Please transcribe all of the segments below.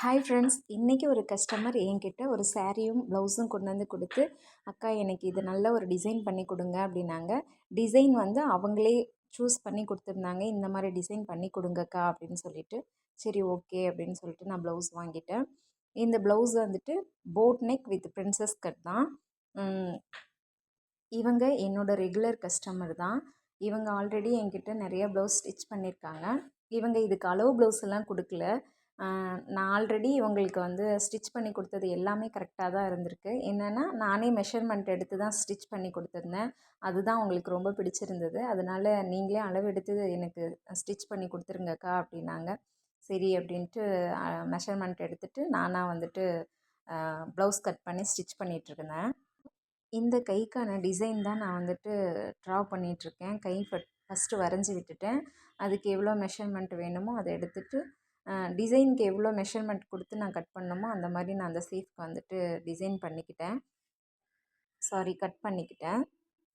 Hi friends இன்றைக்கி ஒரு customer என்கிட்ட ஒரு சாரியும் ப்ளவுஸும் கொண்டு வந்து கொடுத்து அக்கா எனக்கு இது நல்ல ஒரு டிசைன் பண்ணி கொடுங்க அப்படின்னாங்க. டிசைன் வந்து அவங்களே சூஸ் பண்ணி கொடுத்துருந்தாங்க. இந்த மாதிரி டிசைன் பண்ணி கொடுங்கக்கா அப்படின்னு சொல்லிட்டு சரி ஓகே அப்படின்னு சொல்லிட்டு நான் ப்ளவுஸ் வாங்கிட்டேன். இந்த ப்ளவுஸ் வந்துட்டு boat neck with princess cut தான். இவங்க என்னோடய ரெகுலர் கஸ்டமர் தான். இவங்க ஆல்ரெடி என்கிட்ட நிறைய ப்ளவுஸ் ஸ்டிச் பண்ணியிருக்காங்க. இவங்க இதுக்கு அளவு ப்ளவுஸ் எல்லாம் கொடுக்கல. நான் ஆல்ரெடி இவங்களுக்கு வந்து ஸ்டிச் பண்ணி கொடுத்தது எல்லாமே கரெக்டாக தான் இருந்திருக்கு. என்னென்னா நானே மெஷர்மெண்ட் எடுத்து தான் ஸ்டிச் பண்ணி கொடுத்துருந்தேன். அதுதான் அவங்களுக்கு ரொம்ப பிடிச்சிருந்தது. அதனால் நீங்களே அளவு எடுத்து எனக்கு ஸ்டிச் பண்ணி கொடுத்துருங்கக்கா அப்படின்னாங்க. சரி அப்படின்ட்டு மெஷர்மெண்ட் எடுத்துகிட்டு நானாக வந்துட்டு ப்ளவுஸ் கட் பண்ணி ஸ்டிச் பண்ணிகிட்ருந்தேன் இந்த கைக்கான டிசைன் தான் நான் வந்துட்டு ட்ரா பண்ணிகிட்ருக்கேன் கை ஃபஸ்ட்டு வரைஞ்சி விட்டுட்டேன். அதுக்கு எவ்வளோ மெஷர்மெண்ட் வேணுமோ அதை எடுத்துகிட்டு டிசைனுக்கு எவ்வளோ மெஷர்மெண்ட் கொடுத்து நான் கட் பண்ணணுமோ அந்த மாதிரி நான் அந்த சீஃப்க்கு வந்துட்டு டிசைன் பண்ணிக்கிட்டேன். சாரி கட் பண்ணிக்கிட்டேன்.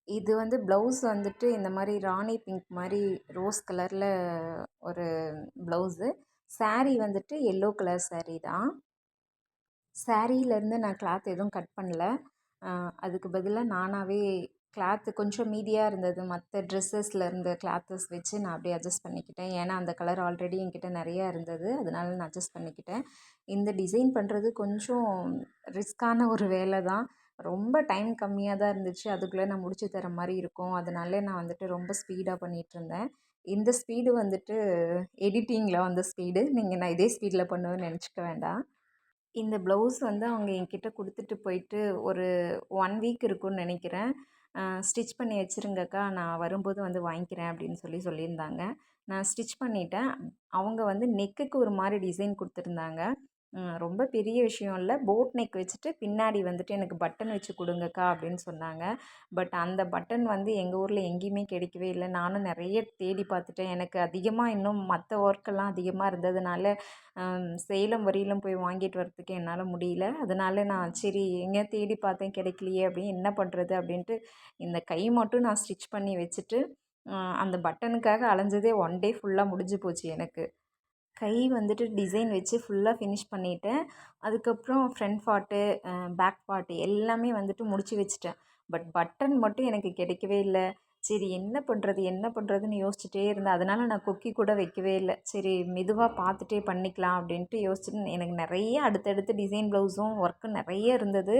இது வந்து ப்ளவுஸ் வந்துட்டு இந்த மாதிரி ராணி பிங்க் மாதிரி ரோஸ் கலரில் ஒரு ப்ளவுஸு. ஸாரீ வந்துட்டு எல்லோ கலர் சாரீ தான். ஸாரீலேருந்து நான் கிளாத் எதுவும் கட் பண்ணல. அதுக்கு பதிலாக நானாகவே கிளாத்து கொஞ்சம் மீதியாக இருந்தது. மற்ற ட்ரெஸ்ஸஸில் இருந்த கிளாத்தஸ் வச்சு நான் அப்படியே அட்ஜஸ்ட் பண்ணிக்கிட்டேன். ஏன்னா அந்த கலர் ஆல்ரெடி என்கிட்ட நிறையா இருந்தது. அதனால நான் அட்ஜஸ்ட் பண்ணிக்கிட்டேன். இந்த டிசைன் பண்ணுறது கொஞ்சம் ரிஸ்க்கான ஒரு வேலை தான். ரொம்ப டைம் கம்மியாக தான் இருந்துச்சு. அதுக்குள்ளே நான் முடிச்சு தர மாதிரி இருக்கும். அதனால நான் வந்துட்டு ரொம்ப ஸ்பீடாக பண்ணிகிட்டு இருந்தேன். இந்த ஸ்பீடு வந்துட்டு எடிட்டிங்கில் வந்த ஸ்பீடு நீங்கள் நான் இதே ஸ்பீடில் பண்ணுவேன்னு நினச்சிக்க வேண்டாம். இந்த ப்ளவுஸ் வந்து அவங்க என்கிட்ட கொடுத்துட்டு போயிட்டு ஒரு ஒன் வீக் இருக்கும்னு நினைக்கிறேன். ஸ்டிச் பண்ணி வச்சுருங்கக்கா. நான் வரும்போது வந்து வாங்கிக்கிறேன் அப்படின்னு சொல்லி சொல்லியிருந்தாங்க. நான் ஸ்டிச் பண்ணிவிட்டேன் அவங்க வந்து நெக்குக்கு ஒரு மாதிரி டிசைன் கொடுத்துருந்தாங்க. ரொம்ப பெரிய விஷயம் இல்லை. போட் நெக் வச்சுட்டு பின்னாடி வந்துட்டு எனக்கு பட்டன் வச்சு கொடுங்கக்கா அப்படின்னு சொன்னாங்க. பட் அந்த பட்டன் வந்து எங்கள் ஊரில் எங்கேயுமே கிடைக்கவே இல்லை. நானும் நிறைய தேடி பார்த்துட்டேன். எனக்கு அதிகமாக இன்னும் மற்ற ஒர்க்கெல்லாம் அதிகமாக இருந்ததுனால சேலம் வரையிலும் போய் வாங்கிட்டு வரத்துக்கு என்னால் முடியல. அதனால நான் சரி எங்கே தேடி பார்த்தேன் கிடைக்கலையே அப்படின்னு என்ன பண்ணுறது அப்படின்ட்டு இந்த கை மட்டும் நான் ஸ்டிச் பண்ணி வச்சுட்டு அந்த பட்டனுக்காக அலைஞ்சதே ஒன் டே ஃபுல்லாக முடிஞ்சு போச்சு எனக்கு. கை வந்துட்டு டிசைன் வச்சு ஃபுல்லாக ஃபினிஷ் பண்ணிவிட்டேன் அதுக்கப்புறம் ஃப்ரண்ட் பார்ட்டு பேக் பார்ட்டு எல்லாமே வந்துட்டு முடித்து வச்சுட்டேன். பட் பட்டன் மட்டும் எனக்கு கிடைக்கவே இல்லை. சரி என்ன பண்ணுறது என்ன பண்ணுறதுன்னு யோசிச்சுட்டே இருந்தேன். அதனால் நான் கொக்கி கூட வைக்கவே இல்லை. சரி மெதுவாக பார்த்துட்டே பண்ணிக்கலாம் அப்படின்ட்டு யோசிச்சுட்டு எனக்கு நிறைய அடுத்தடுத்து டிசைன் ப்ளவுஸும் ஒர்க்கும் நிறைய இருந்தது.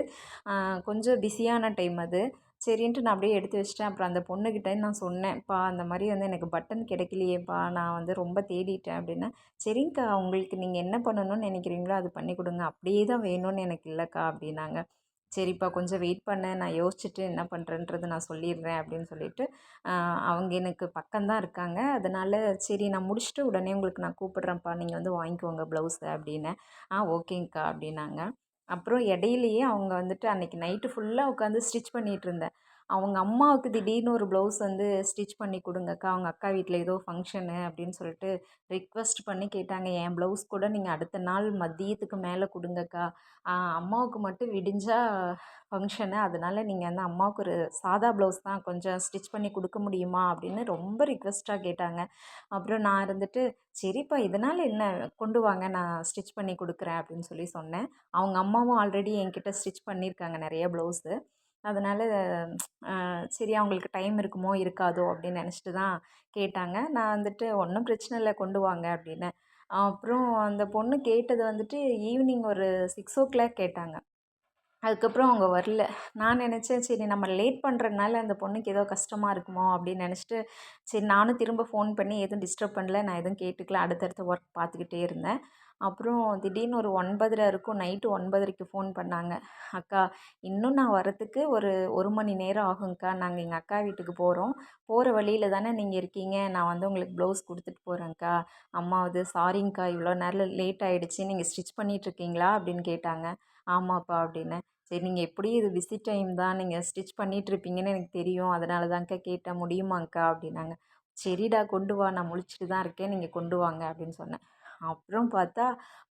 கொஞ்சம் பிஸியான டைம் அது. சரின்ட்டு நான் அப்படியே எடுத்து வச்சிட்டேன். அப்புறம் அந்த பொண்ணுக்கிட்ட நான் சொன்னேன்ப்பா அந்த மாதிரி வந்து எனக்கு பட்டன் கிடைக்கலையேப்பா. நான் வந்து ரொம்ப தேடிட்டேன் அப்படின்னா சரிங்க்கா உங்களுக்கு நீங்கள் என்ன பண்ணணும்னு நினைக்கிறீங்களோ அது பண்ணி கொடுங்க. அப்படியே தான் வேணும்னு எனக்கு இல்லைக்கா அப்படின்னாங்க. சரிப்பா கொஞ்சம் வெயிட் பண்ண. நான் யோசிச்சுட்டு என்ன பண்ணுறேன்றது நான் சொல்லிடுறேன் அப்படின்னு சொல்லிட்டு அவங்க எனக்கு பக்கம்தான் இருக்காங்க. அதனால் சரி நான் முடிச்சுட்டு உடனே உங்களுக்கு நான் கூப்பிட்றேன்ப்பா. நீங்கள் வந்து வாங்கிக்கோங்க ப்ளவுஸை அப்படின்னு. ஆ ஓகேங்க்கா அப்படின்னாங்க. அப்புறம் இடையிலையே அவங்க வந்துட்டு அன்றைக்கி நைட்டு ஃபுல்லாக உட்காந்து ஸ்டிச் பண்ணிகிட்ருந்தேன் அவங்க அம்மாவுக்கு திடீர்னு ஒரு ப்ளவுஸ் வந்து ஸ்டிச் பண்ணி கொடுங்கக்கா அவங்க அக்கா வீட்டில் ஏதோ ஃபங்க்ஷனு அப்படின்னு சொல்லிட்டு ரிக்வெஸ்ட் பண்ணி கேட்டாங்க. என் ப்ளவுஸ் கூட நீங்கள் அடுத்த நாள் மதியத்துக்கு மேலே கொடுங்கக்கா. அம்மாவுக்கு மட்டும் விடிஞ்சால் ஃபங்க்ஷனு. அதனால் நீங்கள் வந்து அம்மாவுக்கு ஒரு சாதா ப்ளவுஸ் தான் கொஞ்சம் ஸ்டிச் பண்ணி கொடுக்க முடியுமா? அப்படின்னு ரொம்ப ரிக்வெஸ்ட்டாக கேட்டாங்க. அப்புறம் நான் இருந்துட்டு சரிப்பா இதனால் என்ன கொண்டு வாங்க? நான் ஸ்டிச் பண்ணி கொடுக்குறேன். அப்படின்னு சொல்லி சொன்னேன். அவங்க அம்மாவும் ஆல்ரெடி என்கிட்ட ஸ்டிச் பண்ணியிருக்காங்க நிறைய ப்ளவுஸு. அதனால் சரி அவங்களுக்கு டைம் இருக்குமோ இருக்காதோ அப்படின்னு நினச்சிட்டு தான் கேட்டாங்க. நான் வந்துட்டு ஒன்றும் பிரச்சனை இல்லை கொண்டு வாங்க அப்படின்னேன் அப்புறம் அந்த பொண்ணு கேட்டது வந்துட்டு ஈவினிங் ஒரு சிக்ஸ் ஓ கிளாக் கேட்டாங்க. அதுக்கப்புறம் அவங்க வரல. நான் நினச்சேன் சரி நம்ம லேட் பண்ணுறதுனால அந்த பொண்ணுக்கு ஏதோ கஷ்டமாக இருக்குமோ? அப்படின்னு நினச்சிட்டு சரி நானும் திரும்ப ஃபோன் பண்ணி எதுவும் டிஸ்டர்ப் பண்ணல. நான் எதுவும் கேட்டுக்கல. அடுத்தடுத்த ஒர்க் பார்த்துக்கிட்டே இருந்தேன். அப்புறம் திடீர்னு ஒரு ஒன்பதரை இருக்கும். நைட்டு ஒன்பதரைக்கு ஃபோன் பண்ணாங்க. அக்கா இன்னும் நான் வரத்துக்கு ஒரு ஒரு மணி நேரம் ஆகுங்க்கா நாங்கள் எங்கள் அக்கா வீட்டுக்கு போகிறோம் போகிற வழியில் தானே நீங்கள் இருக்கீங்க. நான் வந்து உங்களுக்கு ப்ளவுஸ் கொடுத்துட்டு போகிறேங்க்கா அம்மாவது சாரிங்க்கா இவ்வளோ நேரம் லேட் ஆகிடுச்சி நீங்கள் ஸ்டிச் பண்ணிகிட்ருக்கீங்களா அப்படின்னு கேட்டாங்க. ஆமாப்பா அப்படின்னு. சரி நீங்கள் எப்படியும் இது விசிட் டைம் தான் நீங்கள் ஸ்டிச் பண்ணிகிட்ருப்பீங்கன்னு எனக்கு தெரியும். அதனால தான்க்கா கேட்டேன். முடியுமாங்க்கா? அப்படின்னாங்க. சரிடா கொண்டு வா. நான் முழிச்சிட்டு தான் இருக்கேன். நீங்கள் கொண்டு வாங்க அப்படின்னு சொன்னேன். அப்புறம் பார்த்தா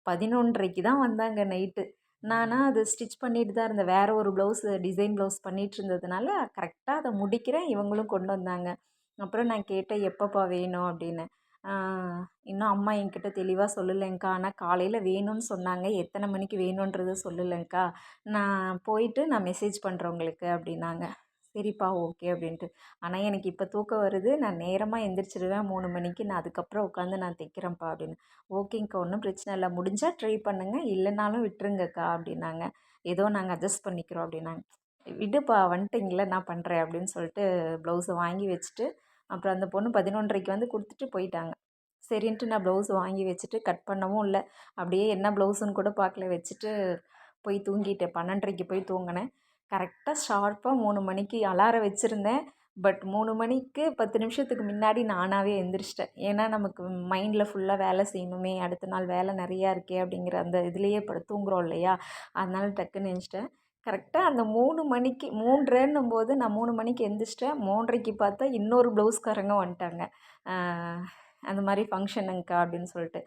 பதினொன்றரைக்கு தான் வந்தாங்க நைட்டு. நானாக அது ஸ்டிச் பண்ணிட்டு தான் இருந்தேன். வேறு ஒரு ப்ளவுஸ் டிசைன் ப்ளவுஸ் பண்ணிகிட்டு இருந்ததுனால கரெக்டாக அதை முடிக்கிறேன். இவங்களும் கொண்டு வந்தாங்க. அப்புறம் நான் கேட்டேன் எப்போப்பா வேணும் அப்படின்னு. இன்னும் அம்மா என்கிட்ட தெளிவாக சொல்லலைங்க்கா ஆனால் காலையில் வேணும்னு சொன்னாங்க. எத்தனை மணிக்கு வேணுன்றதை சொல்லலைங்க்கா நான் போயிட்டு நான் மெசேஜ் பண்ணுறேன் உங்களுக்கு அப்படின்னாங்க. சரிப்பா ஓகே அப்படின்ட்டு. ஆனால் எனக்கு இப்போ தூக்கம் வருது. நான் நேரமாக எந்திரிச்சிடுவேன் மூணு மணிக்கு நான் அதுக்கப்புறம் உட்காந்து நான் தைக்கிறேன்ப்பா அப்படின்னு. ஓகேங்க்கா ஒன்றும் பிரச்சனை இல்லை. முடிஞ்சால் ட்ரை பண்ணுங்கள் இல்லைனாலும் விட்டுருங்கக்கா அப்படின்னாங்க. ஏதோ நாங்கள் அட்ஜஸ்ட் பண்ணிக்கிறோம் அப்படின்னாங்க. விடுப்பா வந்துட்டிங்கள நான் பண்ணுறேன் அப்படின்னு சொல்லிட்டு ப்ளவுஸை வாங்கி வச்சுட்டு அப்புறம் அந்த பொண்ணு பதினொன்றரைக்கு வந்து கொடுத்துட்டு போயிட்டாங்க. சரின்ட்டு நான் ப்ளவுஸ் வாங்கி வச்சுட்டு கட் பண்ணவும் இல்லை. அப்படியே என்ன ப்ளவுஸுன்னு கூட பார்க்கல. வச்சுட்டு போய் தூங்கிட்டேன். பன்னெண்டரைக்கு போய் தூங்கினேன். கரெக்டாக ஷார்ப்பாக மூணு மணிக்கு அலாரம் வச்சுருந்தேன். பட் மூணு மணிக்கு பத்து நிமிஷத்துக்கு முன்னாடி நானாகவே எந்திரிச்சிட்டேன். ஏன்னா நமக்கு மைண்டில் ஃபுல்லாக வேலை செய்யணுமே. அடுத்த நாள் வேலை நிறையா இருக்கே அப்படிங்கிற அந்த இதுலேயே படு தூங்குறோம் இல்லையா? அதனால டக்குன்னு நினச்சிட்டேன் கரெக்டாக அந்த மூணு மணிக்கு மூன்றரைன்னும் போது நான் மூணு மணிக்கு எந்திரிச்சிட்டேன். மூன்றரைக்கு பார்த்தா இன்னொரு ப்ளவுஸ்காரங்க வந்துட்டாங்க. அந்த மாதிரி ஃபங்க்ஷனுங்க்கா அப்படின்னு சொல்லிட்டு.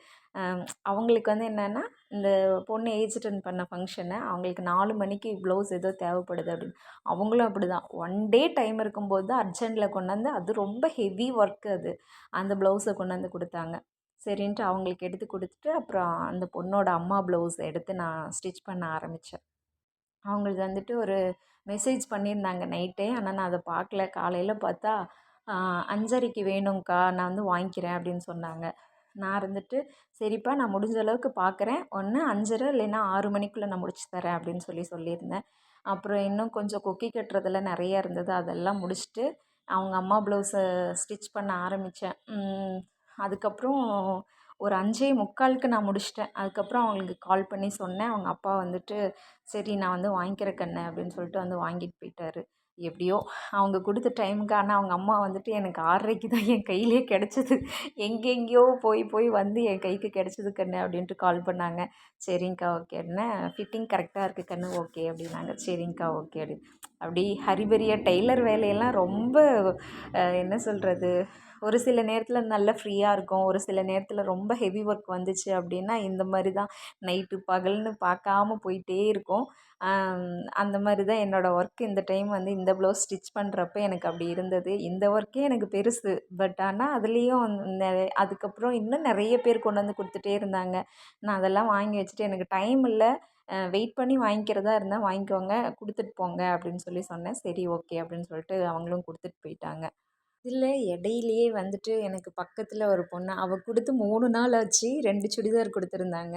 அவங்களுக்கு வந்து என்னென்னா இந்த பொண்ணு ஏஜ் அட்டன் பண்ண ஃபங்க்ஷனை அவங்களுக்கு நாலு மணிக்கு ப்ளவுஸ் ஏதோ தேவைப்படுது அப்படின்னு. அவங்களும் அப்படி தான் ஒன் டே டைம் இருக்கும்போது தான் அர்ஜென்ட்டில் கொண்டாந்து அது ரொம்ப ஹெவி ஒர்க்கு அது. அந்த ப்ளவுஸை கொண்டாந்து கொடுத்தாங்க. சரின்ட்டு அவங்களுக்கு எடுத்து கொடுத்துட்டு அப்புறம் அந்த பொண்ணோட அம்மா ப்ளவுஸ் எடுத்து நான் ஸ்டிச் பண்ண ஆரம்பித்தேன் அவங்களுக்கு வந்துட்டு ஒரு மெசேஜ் பண்ணியிருந்தாங்க நைட்டே ஆனால் நான் அதை பார்க்கல. காலையில் பார்த்தா அஞ்சரைக்கு வேணுங்க்கா நான் வந்து வாங்கிக்கிறேன் அப்படின்னு சொன்னாங்க. நான் இருந்துட்டு சரிப்பா நான் முடிஞ்ச அளவுக்கு பார்க்குறேன். ஒன்று அஞ்சரை இல்லைன்னா ஆறு மணிக்குள்ளே நான் முடிச்சு தரேன் அப்படின்னு சொல்லி சொல்லியிருந்தேன். அப்புறம் இன்னும் கொஞ்சம் கொக்கி கட்டுறதெல்லாம் நிறையா இருந்தது. அதெல்லாம் முடிச்சுட்டு அவங்க அம்மா ப்ளவுஸை ஸ்டிச் பண்ண ஆரம்பித்தேன் அதுக்கப்புறம் ஒரு அஞ்சே முக்காலுக்கு நான் முடிச்சிட்டேன். அதுக்கப்புறம் அவங்களுக்கு கால் பண்ணி சொன்னேன். அவங்க அப்பா வந்துட்டு சரி நான் வந்து வாங்கிக்கிறேன் கண்ணு அப்படின்னு சொல்லிட்டு வந்து வாங்கிட்டு போயிட்டாரு. எப்படியோ அவங்க கொடுத்த டைமுக்கு ஆனால் அவங்க அம்மா வந்துட்டு எனக்கு ஆறரைக்கு தான் என் கையிலே கிடச்சிது. எங்கெங்கேயோ போய் போய் வந்து என் கைக்கு கிடச்சிது கண்ணு அப்படின்ட்டு கால் பண்ணாங்க. சரிங்க்கா ஓகேன்னு ஃபிட்டிங் கரெக்டாக இருக்குது கண்ணு ஓகே அப்படின்னாங்க. சரிங்க்கா ஓகே அப்படி அப்படி ஹரிபரிய டெய்லர் வேலையெல்லாம் ரொம்ப என்ன சொல்கிறது ஒரு சில நேரத்தில் நல்ல ஃப்ரீயாக இருக்கும். ஒரு சில நேரத்தில் ரொம்ப ஹெவி ஒர்க் வந்துச்சு அப்படின்னா இந்த மாதிரி தான். நைட்டு பகல்னு பார்க்காம போயிட்டே இருக்கும். அந்த மாதிரி தான் என்னோடய ஒர்க். இந்த டைம் வந்து இந்த ப்ளவுஸ் ஸ்டிச் பண்ணுறப்ப எனக்கு அப்படி இருந்தது. இந்த ஒர்க்கே எனக்கு பெருசு. பட் ஆனால் அதுலேயும் அதுக்கப்புறம் இன்னும் நிறைய பேர் கொண்டு வந்து கொடுத்துட்டே இருந்தாங்க. நான் அதெல்லாம் வாங்கி வச்சுட்டு எனக்கு டைம் இல்லை. வெயிட் பண்ணி வாங்கிக்கிறதா இருந்தால் வாங்கிக்கோங்க. கொடுத்துட்டு போங்க அப்படின்னு சொல்லி சொன்னேன். சரி ஓகே அப்படின்னு சொல்லிட்டு அவங்களும் கொடுத்துட்டு போயிட்டாங்க. இதில் இடையிலையே வந்துட்டு எனக்கு பக்கத்தில் ஒரு பொண்ணு. அவள் கொடுத்து மூணு நாள் ஆச்சு. ரெண்டு சுடிதார் கொடுத்துருந்தாங்க.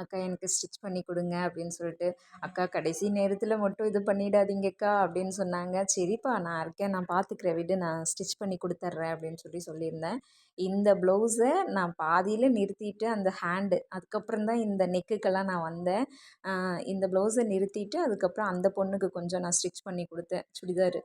அக்கா எனக்கு ஸ்டிச் பண்ணி கொடுங்க அப்படின்னு சொல்லிட்டு அக்கா கடைசி நேரத்தில் மட்டும் இது பண்ணிடாதீங்கக்கா அப்படின்னு சொன்னாங்க. சரிப்பா நான் இருக்கேன். நான் பார்த்துக்கிறேன் விடு நான் ஸ்டிச் பண்ணி கொடுத்துட்றேன் அப்படின்னு சொல்லி சொல்லியிருந்தேன். இந்த ப்ளவுஸை நான் பாதியில் நிறுத்திட்டு அந்த ஹேண்டு அதுக்கப்புறம் தான் இந்த நெக்குக்கெல்லாம் நான் வந்தேன். இந்த ப்ளவுஸை நிறுத்திட்டு அதுக்கப்புறம் அந்த பொண்ணுக்கு கொஞ்சம் நான் ஸ்டிச் பண்ணி கொடுத்தேன் சுடிதார்.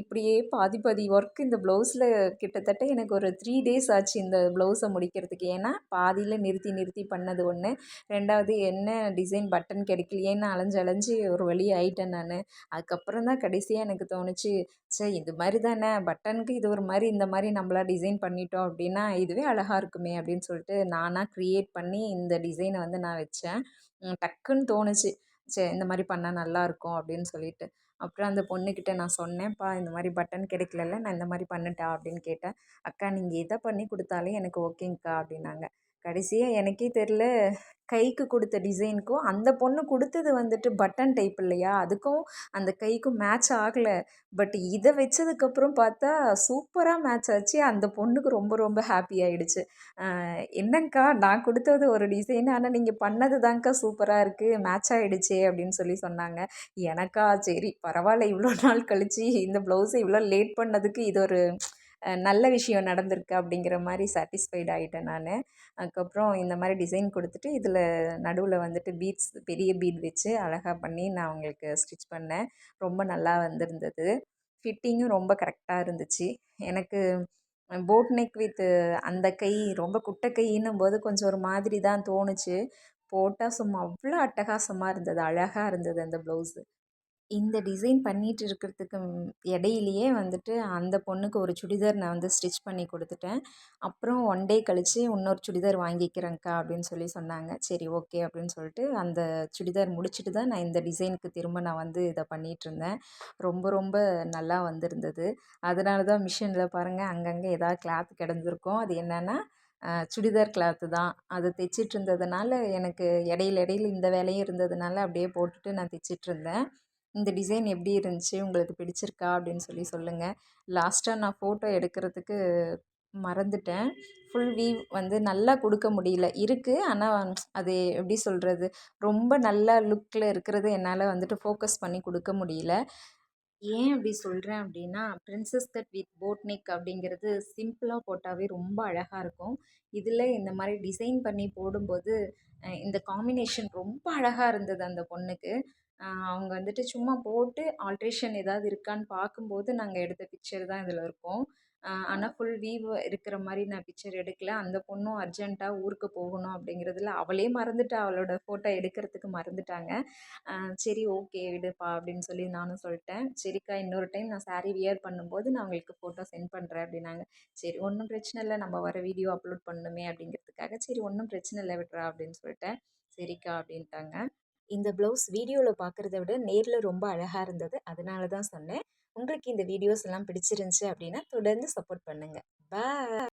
இப்படியே பாதி பாதி ஒர்க் இந்த ப்ளவுஸில் கிட்டத்தட்ட எனக்கு ஒரு த்ரீ டேஸ் ஆச்சு இந்த ப்ளவுஸை முடிக்கிறதுக்கு. ஏன்னா பாதியில் நிறுத்தி நிறுத்தி பண்ணது ஒன்று ரெண்டாவது என்ன டிசைன் பட்டன் கிடைக்கலையேன்னு அலைஞ்சு அலைஞ்சு ஒரு வழி ஆயிட்டேன் நான். அதுக்கப்புறம் தான் கடைசியாக எனக்கு தோணுச்சு சரி இது மாதிரி தானே பட்டனுக்கு இது ஒரு மாதிரி இந்த மாதிரி நம்மளா டிசைன் பண்ணிட்டோம் அப்படின்னு இதுவே அழகாக இருக்குமே அப்படின்னு சொல்லிட்டு நானாக க்ரியேட் பண்ணி இந்த டிசைனை வந்து நான் வச்சேன். டக்குன்னு தோணுச்சு. சரி இந்த மாதிரி பண்ணால் நல்லாயிருக்கும் அப்படின்னு சொல்லிட்டு. அப்புறம் அந்த பொண்ணுக்கிட்ட நான் சொன்னேன்ப்பா இந்த மாதிரி பட்டன் கிடைக்கலல்ல நான் இந்த மாதிரி பண்ணிட்டா? அப்படின்னு கேட்டேன். அக்கா நீங்கள் எதை பண்ணி கொடுத்தாலும் எனக்கு ஓகேங்க்கா அப்படின்னாங்க. கடைசியாக எனக்கே தெரில கைக்கு கொடுத்த டிசைனுக்கும் அந்த பொண்ணு கொடுத்தது வந்துட்டு பட்டன் டைப் இல்லையா? அதுக்கும் அந்த கைக்கும் மேட்ச் ஆகலை. பட் இதை வச்சதுக்கப்புறம் பார்த்தா சூப்பராக மேட்ச் ஆச்சு. அந்த பொண்ணுக்கு ரொம்ப ரொம்ப ஹாப்பி ஆகிடுச்சு என்னங்க்கா நான் கொடுத்தது ஒரு டிசைன் ஆனால் நீங்கள் பண்ணது தாங்க்கா சூப்பராக இருக்குது மேட்ச் ஆகிடுச்சே அப்படின்னு சொல்லி சொன்னாங்க. எனக்கா சரி பரவாயில்ல இவ்வளோ நாள் கழித்து இந்த ப்ளவுஸை இவ்வளோ லேட் பண்ணதுக்கு இது ஒரு நல்ல விஷயம் நடந்திருக்கு அப்படிங்கிற மாதிரி சாட்டிஸ்ஃபைட் ஆகிட்டேன் நான். அதுக்கப்புறம் இந்த மாதிரி டிசைன் கொடுத்துட்டு இதில் நடுவில் வந்துட்டு பீட்ஸ் பெரிய பீட் வச்சு அழகாக பண்ணி நான் அவங்களுக்கு ஸ்டிச் பண்ணேன். ரொம்ப நல்லா வந்திருந்தது. ஃபிட்டிங்கும் ரொம்ப கரெக்டாக இருந்துச்சு. எனக்கு போட் நெக் வித் அந்த கை ரொம்ப குட்டை கைன்னும் போது கொஞ்சம் ஒரு மாதிரி தான் தோணுச்சு. போட்டால் சும்மா அவ்வளோ அட்டகாசமாக இருந்தது அழகாக இருந்தது அந்த ப்ளவுஸு இந்த டிசைன் பண்ணிகிட்டு இருக்கிறதுக்கு இடையிலையே வந்துட்டு அந்த பொண்ணுக்கு ஒரு சுடிதார் நான் வந்து ஸ்டிச் பண்ணி கொடுத்துட்டேன். அப்புறம் ஒன் டே கழித்து இன்னொரு சுடிதார் வாங்கிக்கிறேங்க்கா அப்படின்னு சொல்லி சொன்னாங்க. சரி ஓகே அப்படின்னு சொல்லிட்டு அந்த சுடிதார் முடிச்சுட்டு தான் நான் இந்த டிசைனுக்கு திரும்ப நான் வந்து இதை பண்ணிகிட்ருந்தேன் ரொம்ப ரொம்ப நல்லா வந்திருந்தது. அதனால தான் மிஷினில் பாருங்கள் அங்கங்கே ஏதாவது கிளாத் கிடந்திருக்கும். அது என்னென்னா சுடிதார் கிளாத்து தான். அது தைச்சிட்டு இருந்ததுனால எனக்கு இடையில இடையில இந்த வேலையும் இருந்ததுனால அப்படியே போட்டுட்டு நான் தைச்சிட்ருந்தேன் இந்த டிசைன் எப்படி இருந்துச்சு? உங்களுக்கு பிடிச்சிருக்கா? அப்படின்னு சொல்லி சொல்லுங்கள் லாஸ்ட்டாக நான் ஃபோட்டோ எடுக்கிறதுக்கு மறந்துட்டேன். ஃபுல் வீவ் வந்து நல்லா கொடுக்க முடியல. இருக்குது ஆனால் அது எப்படி சொல்கிறது ரொம்ப நல்லா லுக்கில் இருக்கிறது என்னால் வந்துட்டு ஃபோக்கஸ் பண்ணி கொடுக்க முடியல. ஏன் அப்படி சொல்கிறேன் அப்படின்னா princess cut with boat neck அப்படிங்கிறது சிம்பிளாக போட்டாவே ரொம்ப அழகாக இருக்கும். இதில் இந்த மாதிரி டிசைன் பண்ணி போடும்போது இந்த காம்பினேஷன் ரொம்ப அழகாக இருந்தது அந்த பொண்ணுக்கு. அவங்க வந்துட்டு சும்மா போட்டு ஆல்ட்ரேஷன் ஏதாவது இருக்கான்னு பார்க்கும்போது நாங்கள் எடுத்த பிக்சர் தான் இதில் இருக்கும். ஆனால் ஃபுல் வீவ் இருக்கிற மாதிரி நான் பிக்சர் எடுக்கல. அந்த பொண்ணும் அர்ஜென்ட்டாக ஊருக்கு போகணும் அப்படிங்கிறதுல அவளே மறந்துட்டா. அவளோட ஃபோட்டோ எடுக்கிறதுக்கு மறந்துட்டாங்க. சரி ஓகே விடுப்பா அப்படின்னு சொல்லி நானும் சொல்லிட்டேன். சரிக்கா இன்னொரு டைம் நான் சாரீ வியர் பண்ணும்போது நான் உங்களுக்கு ஃபோட்டோ சென்ட் பண்ணுறேன் அப்படின்னாங்க. சரி ஒன்றும் பிரச்சனை இல்லை. நம்ம வர வீடியோ அப்லோட் பண்ணணுமே அப்படிங்கிறதுக்காக சரி ஒன்றும் பிரச்சனை இல்லை விட்றா அப்படின்னு சொல்லிட்டேன். சரிக்கா அப்படின்ட்டாங்க. இந்த ப்ளவுஸ் வீடியோவில் பார்க்குறத விட நேரில் ரொம்ப அழகாக இருந்தது. அதனால தான் சொன்னேன். உங்களுக்கு இந்த வீடியோஸ் எல்லாம் பிடிச்சிருந்துச்சி அப்படின்னா தொடர்ந்து சப்போர்ட் பண்ணுங்கள் பா